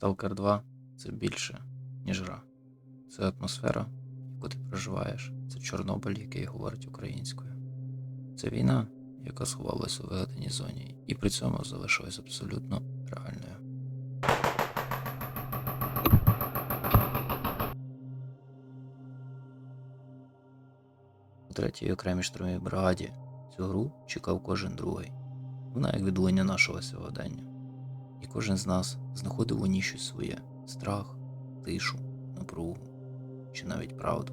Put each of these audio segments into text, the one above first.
Stalker 2 це більше, ніж гра. Це атмосфера, яку ти проживаєш. Це Чорнобиль, який говорить українською. Це війна, яка сховалась у вигаданій зоні, і при цьому залишилась абсолютно реальною. У третій окремій штурмовій бригаді цю гру чекав кожен другий. Вона як відлуння нашого сьогодення. І кожен з нас знаходив у ній щось своє страх, тишу, напругу чи навіть правду.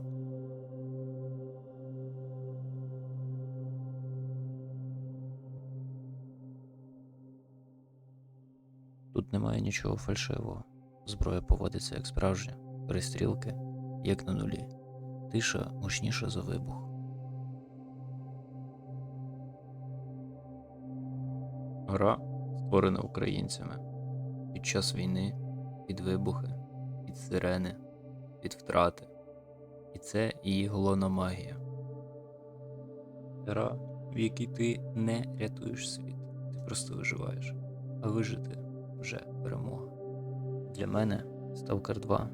Тут немає нічого фальшивого. Зброя поводиться як справжня, перестрілки як на нулі, тиша гучніша за вибух. Гра створена українцями під час війни, під вибухи, під сирени, під втрати. І це її головна магія. Гра, в якій ти не рятуєш світ, ти просто виживаєш, а вижити вже перемога. Для мене Stalker 2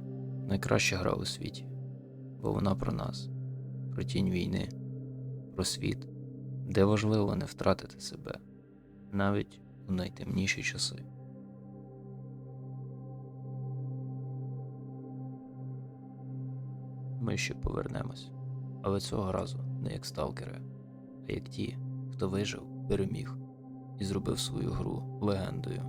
найкраща гра у світі, бо вона про нас, про тінь війни, про світ, де важливо не втратити себе, навіть у найтемніші часи. Ми ще повернемось, але цього разу не як сталкери, а як ті, хто вижив, переміг і зробив свою гру легендою.